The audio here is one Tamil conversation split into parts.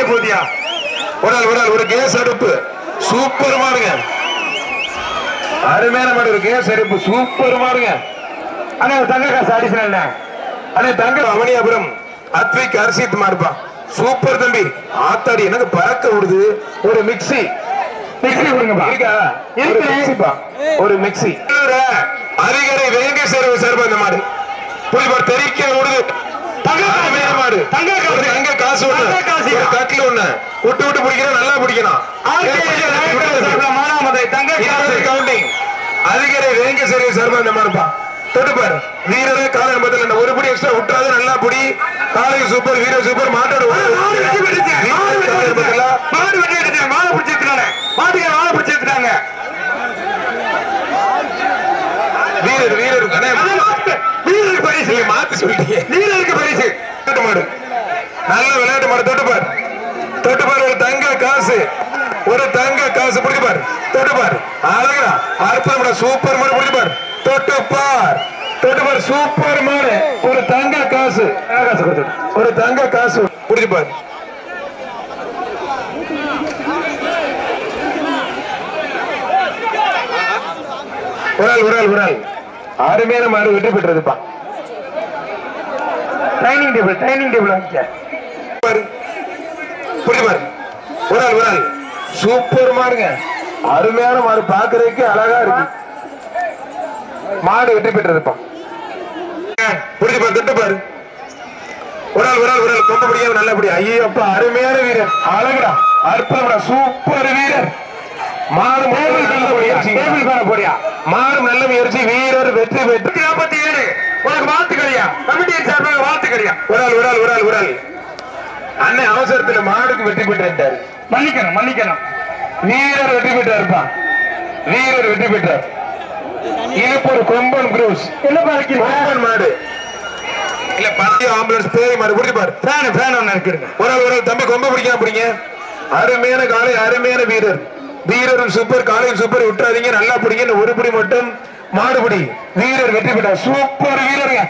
உடனே போதியா ஒரு நாள் ஒரு ஒரு கேஸ் அடுப்பு. சூப்பர் மாடுங்க. அருமையான மாடு ஒரு கேஸ் அடுப்பு. சூப்பர் மாடுங்க. அண்ணா ஒரு தங்க காசு அடிஷனல் அண்ணே. தங்க அவனியாபுரம் அத்விக் அரிசித் மாடுப்பா. சூப்பர் தம்பி. ஆத்தாடி எனக்கு பறக்க விடுது ஒரு கொடுங்கப்பா. இருக்கா? ஒரு. மிக்ஸிப்பா? ஒரு மிக்ஸி. அதிகாரி வேங்கை சேர்வு சார்பா இந்த மாடு. புலிபார் தெரிக்க விடுது தங்க மாடு தங்க காசு. தங்க காசு ஒண்ணு கட்டில் ஒண்ணு. விட்டு விட்டு பிடிக்கணும் நல்லா பிடிக்கணும் மானாமதை தங்க காசு கவுண்டிங். அதிகாரி வேங்க சர்வீஸ் சார்பா இந்த மாடுப்பா தொட்டுப்பார் வீரரே காலை பத்தில இந்த ஒரு படி எக்ஸ்ட்ரா விட்டுறாது நல்லா புடி. காலை சூப்பர் வீர சூப்பர் மாட்டோட மாடு வெட்டி வெட்டி விட்டுச்சு. மாடு பிடிச்சிருக்காங்க மாட்டுக்கு மாடு பிடிச்சிருக்காங்க வீரர் வீரர் வீரருக்கு பரிசு. மாத்தி சொல்லிட்டீங்க வீரருக்கு பரிசு விளையாட்டு மாடு நல்ல விளையாட்டு மாடு தொட்டுப்பார் தொட்டுப்பார் ஒரு தங்க காசு ஒரு தங்க காசு பிடிப்பார் தொட்டுப்பார் அழகா அற்புதமான சூப்பர் மாடு பார். தொட்டு பார். சூப்பர் மாடு ஒரு தங்க காசு. காசு ஒரு தங்க காசு பிடிச்சுப்பார் ஒரு ஆள் ஒரு ஆள் ஒரு ஆள். அருமையான மாடு வெற்றி பெற்றதுப்பா. டைனிங் டேபிள் டைனிங் டேபிள் வாங்கிக்க. புரியுமா புரியுது பாரு. சூப்பர் மாடுங்க அருமையான மாடு பாக்குறதுக்கு அழகா இருக்கு. மாடு வெற்றி பெற்றதுப்பா புரியுது பாரு திட்டு பாரு. ஒரு ஆள் ஒரு ஆள் ஒரு ஆள். கொம்ப பிடிக்காம ஐயப்பா அருமையான வீரர். அழகுடா. அற்புதம்டா. சூப்பர் வீரர். மாடு போடியா மாடு நல்ல முயற்சி. வீரர் வெற்றி பெற்று. நாற்பத்தி ஏழு. உனக்கு வாழ்த்துக்கறியா கமிட்டியின் சார்பாக வாழ்த்துக்கறியா ஒரு ஆள் ஒரு ஆள் ஒரு ஆள் ஒரு ஆள். அண்ணன் அவசரத்துல மாடுக்கு வெற்றி பெற்றாரு மன்னிக்கணும் மன்னிக்கணும். வீரர் வெற்றி பெற்றாருப்பா. வீரர் வெற்றி பெற்றார். இழுப்பூர் கொம்பன் குரூஸ். என்ன கொம்பன் மாடு. இல்ல பத்திய ஆம்புலன்ஸ் பேய் மாடு பிடிச்சு பாரு. ஃபேன் ஃபேன் ஒன்று இருக்குதுங்க ஒரு ஒரு தம்பி கொம்ப பிடிக்காம பிடிங்க அருமையான காலை அருமையான வீரர். வீரரும் சூப்பர் காலையும் சூப்பர் விட்டுறாதீங்க. நல்லா பிடிங்க. ஒரு பிடி மட்டும். மாடு பிடி. வீரர் வெற்றி பெற்றார். சூப்பர் வீரருங்க.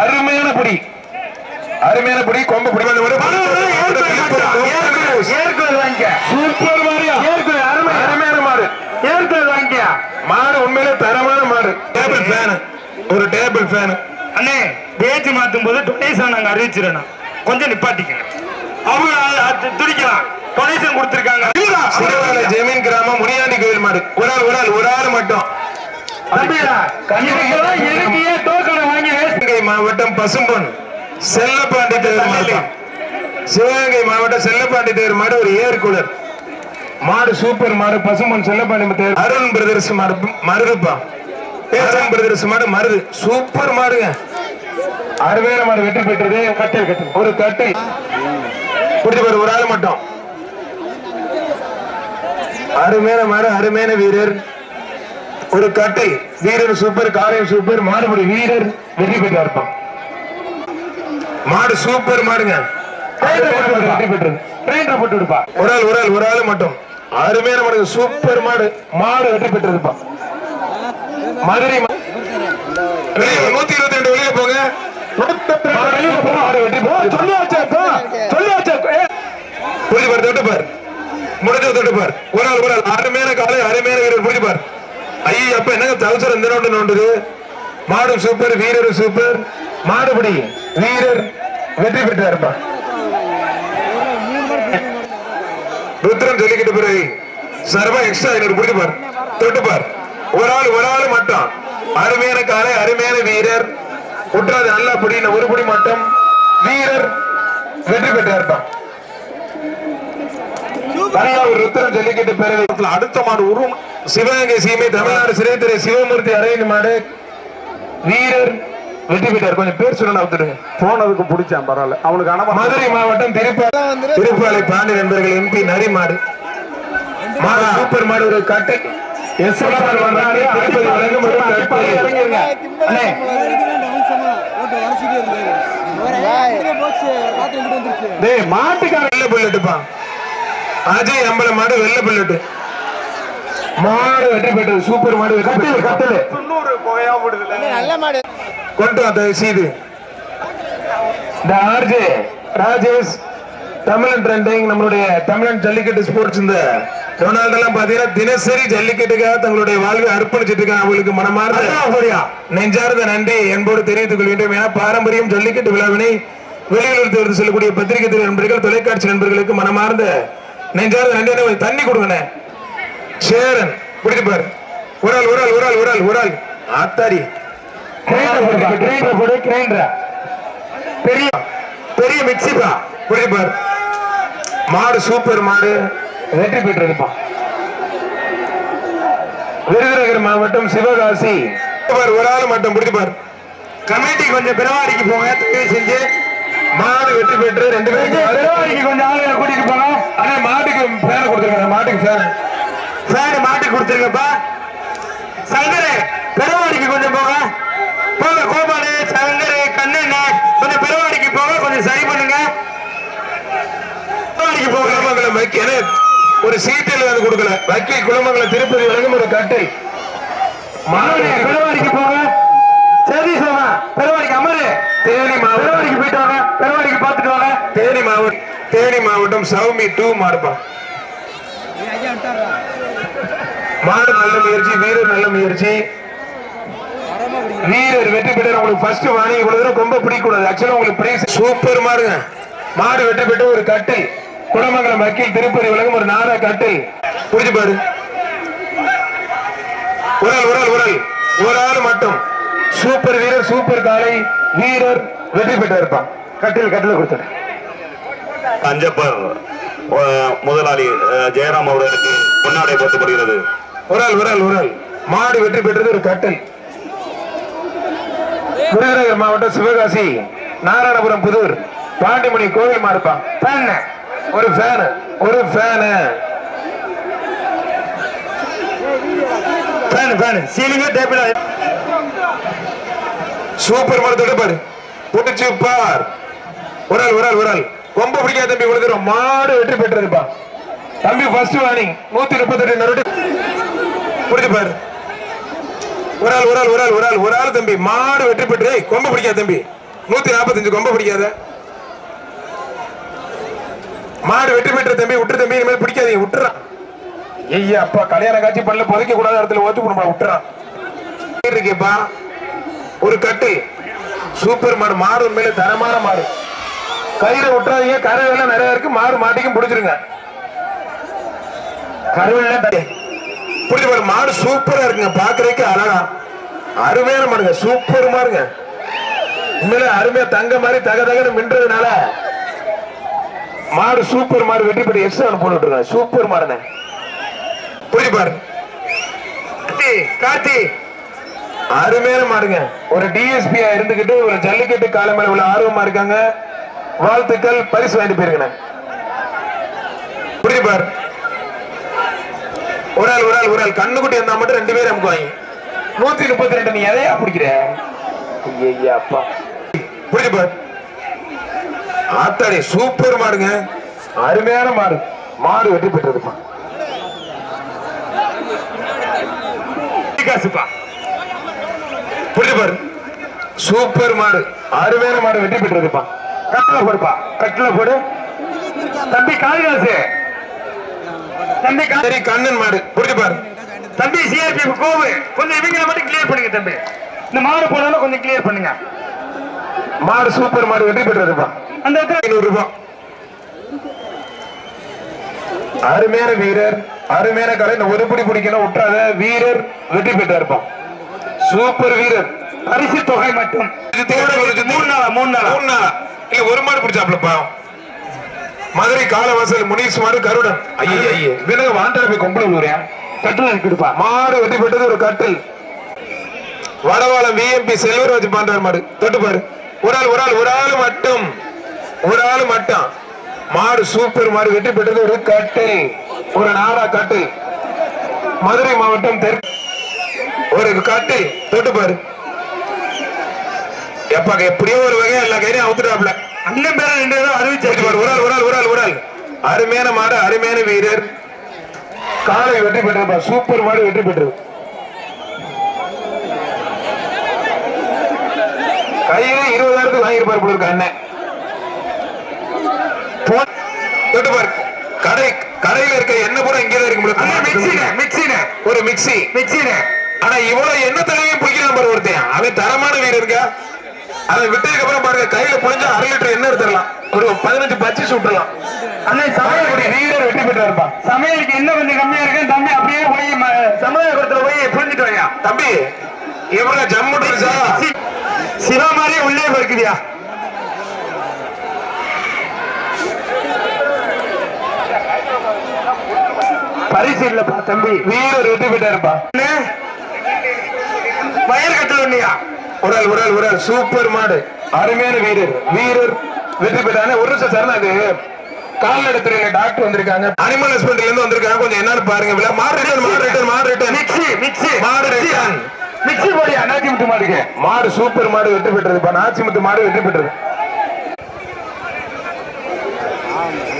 அருமையான பிடி. அருமையான பிடி. கொம்ப பிடி வாங்கிக்க சூப்பர் மாரியா. ஏற்குதல் அருமை அருமையான மாடு. ஏற்குதல் வாங்கிக்க மாடு உண்மையிலே தரமான மாடு. டேபிள் ஃபேன் ஒரு டேபிள் ஃபேன் அண்ணே பேச்சு மாத்தும் போது டொனேஷன் நாங்க அறிவிச்சிடணும் கொஞ்சம் நிப்பாட்டிக்க அவங்க துடிக்கலாம் டொனேஷன் கொடுத்திருக்காங்க. ஜெமீன் கிராமம் முனியாண்டி கோயில் மாடு. ஒரு ஆள் ஒரு ஆள் ஒரு ஆள் மட்டும். மாவட்டம் பசும்பொன். செல்லப்பாண்டி மாடு சிவகங்கை மாவட்டம் செல்லப்பாண்டி தேர் மாடு ஒரு ஏர் மாடு சூப்பர் மாடு பசுமன் செல்லப்பாண்டி தேர். அருண் பிரதர்ஸ் மாடு மருதுப்பா. அருண் பிரதர்ஸ் மாடு மருது. சூப்பர் மாடுங்க. அருமையான மாடு வெற்றி பெற்றது. கட்டை கட்டு. ஒரு கட்டை. குடிச்சு பாரு ஒரு ஆள் மட்டும். அருமையான மாடு அருமையான வீரர். ஒரு கட்டை. வீரர் சூப்பர் காரியம் சூப்பர் மாடுபடி வீரர் வெற்றி பெற்று இருப்பான் மாடு சூப்பர் மாடுங்க. வெற்றி பெற்றது ட்ரெயின்ல போட்டு விடுப்பா. ஒரு ஆள் ஒரு ஆள் ஒரு ஆள் மட்டும். அருமையான மாடு சூப்பர் மாடு. மாடு வெற்றி மதுரை ஒரு நூத்தி இருபத்தி ரெண்டு வெளியே போங்க. ஒரு ஆள் ஒரு ஆள். அருமையான காலை அருமையான வீரர். புரிஞ்சு பார். ஐயோ அப்ப என்னங்க தவசரம் இந்த நோண்டு நோண்டுது? மாடு சூப்பர் வீரர் சூப்பர் மாடுபடி வீரர் வெற்றி பெற்றாருப்பா. ருத்ரன் சொல்லிக்கிட்ட பிறகு சர்வா எக்ஸ்ட்ரா ஐநூறு பிடிச்சு தொட்டுப்பார். ஒரு ஆள் ஒரு ஆள் மட்டும். அருமையான காலை அருமையான வீரர். குற்றாது நல்லா பிடி ஒரு பிடி மட்டும். வீரர் வெற்றி பெற்றாருப்பா தனியார் ருத்ரன் ஜல்லிக்கட்டு பேரவை அடுத்த மாடு உருவம். சிவகங்கை சீமை தமிழ்நாடு சிறைத்துறை சிவமூர்த்தி அரையன் மாடு. வீரர் வெற்றி பெற்றார் கொஞ்சம் பேர் சொல்லணும் வந்துடுங்க போனதுக்கு பிடிச்சான் பரவாயில்ல அவனுக்கு அனவா மதுரை மாவட்டம் திருப்பா திருப்பாலை பாண்டி நண்பர்கள் எம்பி நரி மாடு மாடு சூப்பர் மாடு ஒரு கட்டை எஸ் மாட்டுக்கார வெள்ள புல்லட்டுப்பா அஜய் அம்பல மாடு வெள்ள புல்லட்டு மாடு வெற்றி பெற்றது சூப்பர் மாடு வெற்றி பெற்றது கட்டல போயா விடுதுல கொண்டு வந்த சீது இந்த ஆர்ஜே ராஜேஷ் தமிழன் ட்ரெண்டிங் நம்மளுடைய தமிழன் ஜல்லிக்கட்டு ஸ்போர்ட்ஸ் இந்த. ரொனால்டோ எல்லாம் பாத்தீங்கன்னா தினசரி ஜல்லிக்கட்டுக்காக தங்களுடைய வாழ்வை அர்ப்பணிச்சிட்டு இருக்காங்க. அவங்களுக்கு மனமார்ந்த நெஞ்சார்ந்த நன்றி. என்போடு தெரிவித்துக் கொள்கின்றோம் ஏன்னா பாரம்பரியம் ஜல்லிக்கட்டு விழாவினை தேர்ந்து செல்லக்கூடிய பத்திரிகை துறை நண்பர்கள் தொலைக்காட்சி நண்பர்களுக்கு மனமார்ந்த நெஞ்சார்ந்த நன்றி. தண்ணி கொடுங்கண்ணே. சேரன் குடிச்சு பாரு ஒரு ஆள் ஒரு ஆள் ஒரு ஆள் ஒரு ஆள் ஒரு ஆள். ஆத்தாடி பெரிய பெரிய மிக்சிப்பா குடிச்சு பாரு. மாடு சூப்பர் மாடு. வெற்றி பெற்றதுப்பா. விருதுநகர் மாவட்டம் சிவகாசி. ஒரு ஆள் மட்டும் பிடிச்சு பாரு. கமிட்டி கொஞ்சம் பிறவாடிக்கு போங்க தயவு செஞ்சு. மாடு வெற்றி பெற்று ரெண்டு பேரும் பிறவாடிக்கு கொஞ்சம் ஆளுங்களை கூட்டிட்டு போங்க. ஆனா மாட்டுக்கு பேனை கொடுத்துருக்காங்க மாட்டுக்கு பேனை ஃபேன் மாட்டி கொடுத்துருங்கப்பா. சங்கரே பெருவாடிக்கு கொஞ்சம் போங்க போங்க கோபாலு சங்கரே கண்ணண்ண கொஞ்சம் பெருவாடிக்கு போங்க கொஞ்சம் சரி பண்ணுங்க பெருவாடிக்கு போங்க குளமங்கலம் வைக்க ஒரு சீட்டில் வந்து கொடுக்கல. வக்கீல் குளமங்கலம் திருப்பதி வழங்கும் ஒரு கட்டை. மாடு மாடு பெருவாடிக்கு போங்க. சரி சோமா பெருவாடிக்கு அமரு. தேனி மாவட்டம். பெருவாடிக்கு போயிட்டு வாங்க. பெருவாடிக்கு பார்த்துட்டு வாங்க. தேனி மாவட்டம். தேனி மாவட்டம் சௌமி டூ மாடுப்பா. மாடு நல்ல முயற்சி வீரர் நல்ல முயற்சி. வீரர் வெற்றி பெற்ற உங்களுக்கு ஃபர்ஸ்ட் வாங்கி இவ்வளவு தூரம் ரொம்ப பிடிக்க கூடாது ஆக்சுவலா உங்களுக்கு பிரைஸ் சூப்பர் மாடுங்க. மாடு வெற்றி பெற்ற ஒரு கட்டில் குடமங்கலம் வக்கீல் திருப்பதி உலகம் ஒரு நாடா கட்டில். புரிஞ்சு பாரு. ஆள் ஒரு ஆள் ஒரு ஆள் மட்டும். சூப்பர் வீரர் சூப்பர் காலை வீரர் வெற்றி பெற்று இருப்பான். கட்டில் கட்டில் கொடுத்துரு அஞ்சப்பர் அஹ், முதலாளி அஹ், ஜெயராம் அவர்களுக்கு பொன்னாடை போர்த்தப்படுகிறது ஆள் ஒரு ஆள் மாடு வெற்றி பெற்றது ஒரு கட்டல். விருதுநகர் மாவட்டம் சிவகாசி நாராயணபுரம் புதூர். பாண்டிமணி கோவில் மாடுப்பான். ஃபேன் ஒரு ஃபேனு ஒரு ஃபேனு ஃபேன் ஃபேன் சீலிங்க டேபிள் சூப்பர் மாடு தொடுப்பாரு புடிச்சு பார். ஒரு ஆள் ஒரு ஆள் ஒரு ஆள். கொம்ப பிடிக்காத தம்பி கொடுக்குறோம் மாடு வெற்றி பெற்றதுப்பா. தம்பி ஃபர்ஸ்ட் வார்னிங் நூத்தி முப்பத்தெட்டு நருட்டு. புடிச்சு பாரு. ஒரு ஆள் ஒரு ஆள் ஒரு ஆள் ஒரு ஆள் ஒரு ஆள் தம்பி. மாடு வெற்றி பெற்று கொம்ப பிடிக்காத தம்பி. நூத்தி நாற்பத்தஞ்சு கொம்ப பிடிக்காத. மாடு வெற்றி பெற்ற தம்பி விட்டுரு தம்பி இனிமேல் பிடிக்காதீங்க விட்டுறான் ஐயா அப்பா கல்யாண காட்சி பண்ணல புதைக்க கூடாத இடத்துல ஓத்து கொடுப்பா விட்டுறான் இருக்கேப்பா ஒரு கட்டு. சூப்பர் மாடு மாடு உண்மையில தரமான மாடு. கயிறை விட்டுறாதீங்க கருவெல்லாம் நிறைய இருக்கு. மாடு மாட்டிக்கும் பிடிச்சிருங்க. கருவெல்லாம் பிடிச்சி பாரு மாடு சூப்பரா இருக்குங்க. பாக்குறதுக்கு அழகா. அருமையான மாடுங்க சூப்பர் மாடுங்க. உண்மையில அருமையா தங்க மாதிரி தக தகன்னு மின்றதுனால மாடு சூப்பர் மாடு வெற்றி பெற்ற எக்ஸ்ட்ரா போட்டு விட்டுருக்காங்க சூப்பர் மாடுங்க புரிஞ்சு பாரு. கார்த்தி, அருமையான மாடுங்க. ஒரு டிஎஸ்பியா இருந்துகிட்டு ஒரு ஜல்லிக்கட்டு கால மேல உள்ள ஆர்வமா இருக்காங்க. வாழ்த்துக்கள் பரிசு வாங்கிட்டு போயிருக்கேன். புரியுது பாரு. ஒரு ஆள் ஒரு ஆள் ஒரு ஆள். கண்ணுக்குட்டி இருந்தா மட்டும் ரெண்டு பேரும் அமுக்குவாங்க நூத்தி முப்பத்தி ரெண்டு நீ எதையா பிடிக்கிற? ஐயா அப்பா புரியுது பாரு. ஆத்தாடி சூப்பர் மாடுங்க. அருமையான மாடு. மாடு வெற்றி பெற்றதுப்பா. காசுப்பா புரியுது பாரு. சூப்பர் மாடு. அருமையான மாடு வெற்றி பெற்றதுப்பா. கட்டில போடுப்பா. கட்டில போடு. தம்பி காளிதாசு. தம்பி கா- சரி கண்ணன் மாடு. புரிஞ்சு பாரு. தம்பி சிஆர்பி கோவு. கொஞ்சம் இவங்களை மட்டும் கிளியர் பண்ணுங்க தம்பி. இந்த மாடு போனாலும் கொஞ்சம் கிளியர் பண்ணுங்க. மாடு சூப்பர் மாடு வெற்றி பெற்றதுப்பா அந்த ஐநூறு ரூபாய் அருமையான வீரர் அருமையான கலை. இந்த ஒரு பிடி பிடிக்கணும் விட்டுறாத வீரர் வெற்றி பெற்றாருப்பான் சூப்பர் வீரர். பரிசு தொகை மட்டும். இது தேவை ஒரு மூணு நாளா மூணு நாளா? மூணு நாளா. இல்ல ஒரு மாடு பிடிச்சாப்லப்பா மதுரை காலவாசல் முனீஸ் மாடு கருடன். ஐயே ஐயே. வினக வாண்டார போய் கொம்பளை விழுறியா கட்டில் கொடுப்பா மாடு வெட்டி பெற்றது ஒரு கட்டில். வடவாளம் விஎம்பி செல்வராஜ் பாண்டார் மாடு. தொட்டு பாரு ஒரு ஆள் ஒரு ஆள் ஒரு ஆள் மட்டும். ஒரு ஆள் மட்டும். மாடு சூப்பர் மாடு வெற்றி பெற்றது ஒரு கட்டில் ஒரு நாடா கட்டில் மதுரை மாவட்டம் தெற்கு ஒரு கட்டில் தொட்டு பாரு. எப்பா எப்படியோ ஒரு வகை எல்லா கையிலையும் அவுத்துட்டாப்ல அண்ணன் பேர ரெண்டு பேரும் அறிவிச்சு பாரு, ஒரு ஆள் ஒரு ஆள் ஒரு ஆள் ஒரு ஆள். அருமையான மாடு அருமையான வீரர். காலை வெற்றி பெற்றது சூப்பர் மாடு வெற்றி பெற்றது. கையில இருபதாயிரத்துக்கு வாங்கியிருப்பார் போல இருக்கு அண்ணன். கடை கடையில இருக்க என்ன பூரா இங்கதான் இருக்கு அண்ணா மிக்சினே ஒரு மிக்ஸி. மிக்சினே ஆனா இவ்வளவு என்ன தலையும் பிடிக்கிறான் பாரு ஒருத்தன். அவன் தரமான வீடு இருக்கா? அதை விட்டதுக்கு அப்புறம் பாருங்க கையில புழிஞ்சா அரை லிட்டர் எண்ணெய் எடுத்துடலாம். ஒரு பதினஞ்சு பச்சி சுட்டுலாம் அண்ணா சமையல் வீரர் வெற்றி பெற்றா இருப்பான் சமையலுக்கு என்ன கொஞ்சம் கம்மியா இருக்கு. தம்பி அப்படியே போய் ம- சமையலகத்துல போய் புரிஞ்சுட்டு வாங்க தம்பி எவ்வளவு ஜம்மு இருக்கா? சிவா மாதிரியே உள்ளே போயிருக்குதியா? பரிசு இல்லப்பா தம்பி. வீரர் இருப்பான் அண்ணே, வயல் கட்டல உரல் உரல் உரல் சூப்பர் மாடு. அருமையான வீரர். வீரர் வெற்றி பெற்றானே. ஒரு நிமிஷம் சார் அது. கால்நடைத்துறையில டாக்டர் வந்திருக்காங்க. அனிமல் ஹஸ்பண்ட்ல இருந்து வந்திருக்காங்க. கொஞ்சம் என்னன்னு பாருங்க. மாடு ரிட்டர்ன் மாடு ரிட்டர்ன் மாடு ரிட்டர்ன் மிக்சி மிக்சி மாடு ரிட்டர்ன் மிக்சி போடியா நாச்சி முத்து மாடுக்கு. மாடு சூப்பர் மாடு வெற்றி பெற்றது. இப்ப நாச்சிமுத்து மாடு வெற்றி பெற்றது.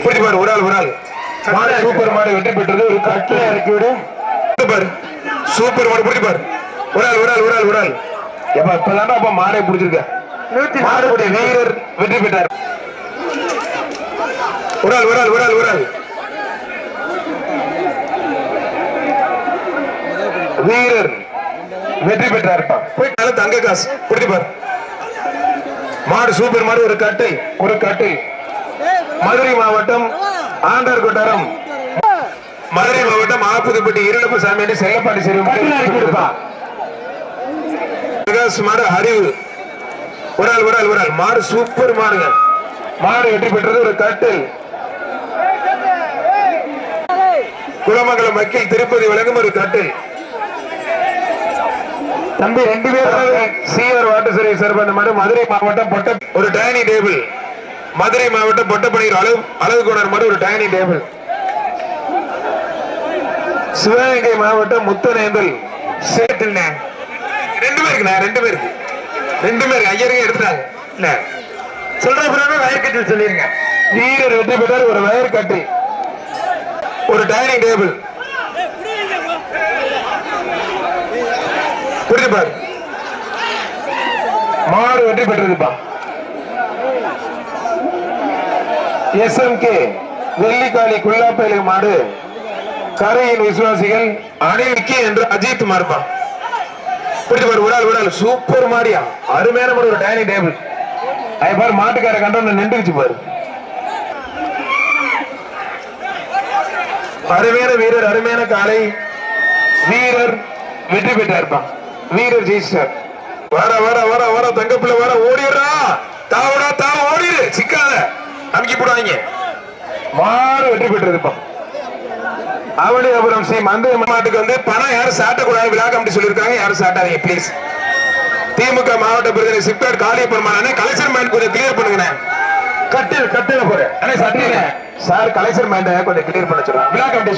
புரிஞ்சு பாரு ஒரு ஆள் ஒரு ஆள். மாடு சூப்பர் மாடு வெற்றி பெற்றது. ஒரு கட்டில இறக்கி விடு. பாரு சூப்பர் மாடு புரிஞ்சு பாரு. ஒரு ஆள் ஒரு ஆள் ஒரு ஆள் ஒரு ஆள். எப்ப இப்பதான் அப்ப மாடை பிடிச்சிருக்க. மாடுபடி வீரர் வெற்றி பெற்றார். ஒரு ஆள் ஒரு ஆள் ஒரு ஆள் ஒரு ஆள். வீரர். வெற்றி பெற்றார்ப்பா. போயிட்டால தங்க காசு. பிடிச்சு பாரு. மாடு சூப்பர் மாடு ஒரு கட்டை ஒரு கட்டை. மதுரை மாவட்டம் ஆண்டார் கொட்டாரம். மதுரை மாவட்டம் ஆப்புதுப்பட்டி இருளப்பு சாமி செல்லப்பாண்டி பிரகாஷ் மாடு அறிவு. ஒரு ஆள் ஒரு ஆள் ஒரு ஆள். மாடு சூப்பர் மாடுங்க மாடு வெற்றி பெற்றது ஒரு கட்டில் குலமங்கலம் வக்கீல் திருப்பதி வழங்கும் ஒரு கட்டில் தம்பி ரெண்டு பேரும் சிஆர் வாட்டர் சர்வீஸ் சார்பாக இந்த மதுரை மாவட்டம் பொட்ட ஒரு டைனிங் டேபிள் மதுரை மாவட்டம் பொட்டப்பணியில் அளவு அளவு கோணர் மாடு ஒரு டைனிங் டேபிள் சிவகங்கை மாவட்டம் முத்தநேந்தல். சேத்துல ரெண்டு பேருக்குண்ணே ரெண்டு பேருக்கு. ரெண்டு பேருக்கு. ஐயருங்க எடுத்துட்டாங்க இல்ல சொல்ற பிறகு வயல் சொல்லிருங்க. வீரர் வெற்றி பெற்றார் ஒரு வயர்கட்டில் ஒரு டைனிங் டேபிள் புரிஞ்சு வெற்றி மாடு வெற்றி எம் கே வெள்ளிக்காளி குள்ளாப்பேலை மாடு கரையின் விசுவாசிகள் அணிவிக்கி என்று அஜித் மாறுப்பா உடல் பாரு சூப்பர் மாடியா. அருமையான ஒரு டைனிங் டேபிள் அது பாரு மாட்டுக்கார கண்டோன்னு நின்றுச்சு பாரு. அருமையான வீரர் அருமையான காலை. வீரர் வெற்றி பெற்றார்ப்பான் வீரர் ஜெயிச்சார் வர வர வர வர தங்கப்பிள்ளை வர ஓடிடுறா. தாவடா தாவ ஓடிடு. சிக்காத. அமுக்கி போடுவாங்க மாறு வெற்றி பெற்றதுப்பா. அவனியபுரம் ஸ்ரீ மந்திர மாட்டுக்கு வந்து பணம் யாரும் சாட்டக்கூடாது. விழா கமிட்டி சொல்லியிருக்காங்க. யாரும் சாட்டாதீங்க ப்ளீஸ் திமுக மாவட்ட பிரதிநிதி சிப்காட் காளியப்பன் மாணே கலெக்டர் மைண்ட் கொஞ்சம் கிளியர் பண்ணுங்கண்ணே. கட்டில் கட்டில போற அண்ணே சட்டில சார் கலெக்டர் மைண்ட கொஞ்சம் கிளியர் பண்ண சொல்லுங்க விழா கமிட்டி